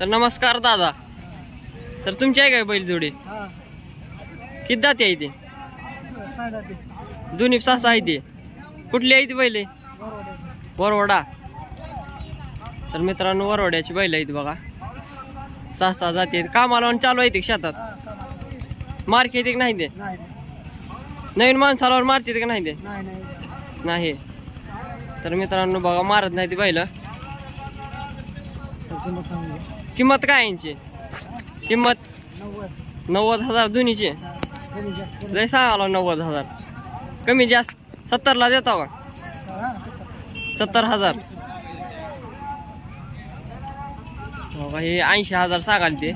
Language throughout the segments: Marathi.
तर नमस्कार दादा. तर तुमची आहे काय बैल जोडी? किती दाती आहे ती? दोन्ही सहा आहे ती. कुठली आहे ती बैल? वरवडा. तर मित्रांनो वरवड्याची बैल आहेत बघा. सहा सहा जाती कामाला आणि चालू आहे ते शेतात. हा का मार्क येते की नाही ते? नाही. नवीन माणसाला मारते का नाही ते? नाही तर मित्रांनो बघा मारत नाही ती बैल. किंमत काय यांची? किंमत नव्वद हजार दोन्हीची? हा, कमी सांगाला नव्वद हजार. कमी जास्त सत्तरला देता का सत्तर हजार. हे ऐंशी हजार सांगाल ते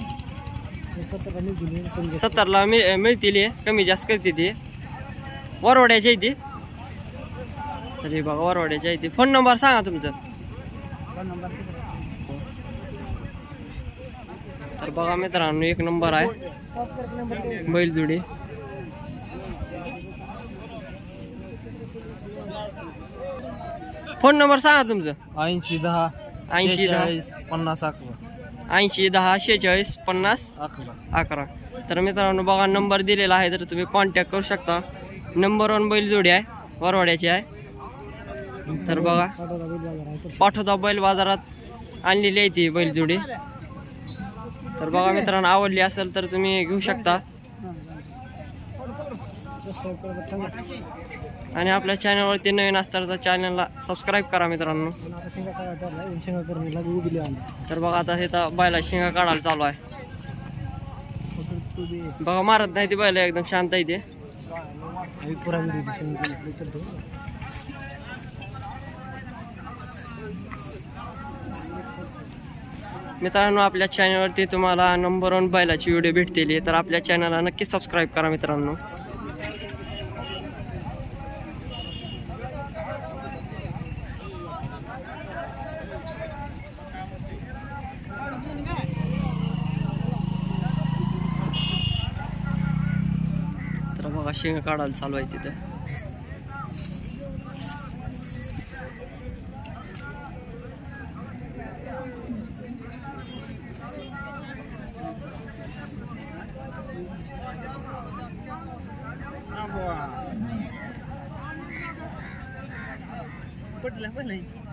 सत्तरला मिळ मिळतील हे, कमी जास्त करते ते. वरवड्याची आहे ती. तरी बघा वरवड्याची आहे ती. फोन नंबर सांगा तुमचा. तर बघा मित्रांनो एक नंबर आहे. बैलजोडी. फोन नंबर सांगा तुमचं. ऐंशी दहा ऐंशी दहा. पन्नास अकरा. ऐंशी दहा शेहेचाळीस पन्नास अकरा. अकरा. तर मित्रांनो बघा नंबर दिलेला आहे तर तुम्ही कॉन्टॅक्ट करू शकता. नंबर वन बैलजोडी आहे वरवाड्याची आहे. तर बघा. पाठवता बैल बाजारात आणलेली आहे ती बैलजोडी. तर बघा मित्रांनो आवडली असेल तर तुम्ही घेऊ शकता. आणि आपल्या चॅनलवरती नवीन असतात तर चॅनलला सबस्क्राईब करा मित्रांनो. तर बघा आता हे तर बैला शिंगा काढायला चालू आहे. बघा मारत नाही ती बैल एकदम शांत आहे ते. मित्रांनो आपल्या चॅनलवरती तुम्हाला नंबर वन बैलाची व्हिडिओ भेटतील तर आपल्या चॅनलला नक्की सबस्क्राईब करा मित्रांनो. तर बघा शेंगा काढायला चालू आहे तिथं. પટલા બનાવી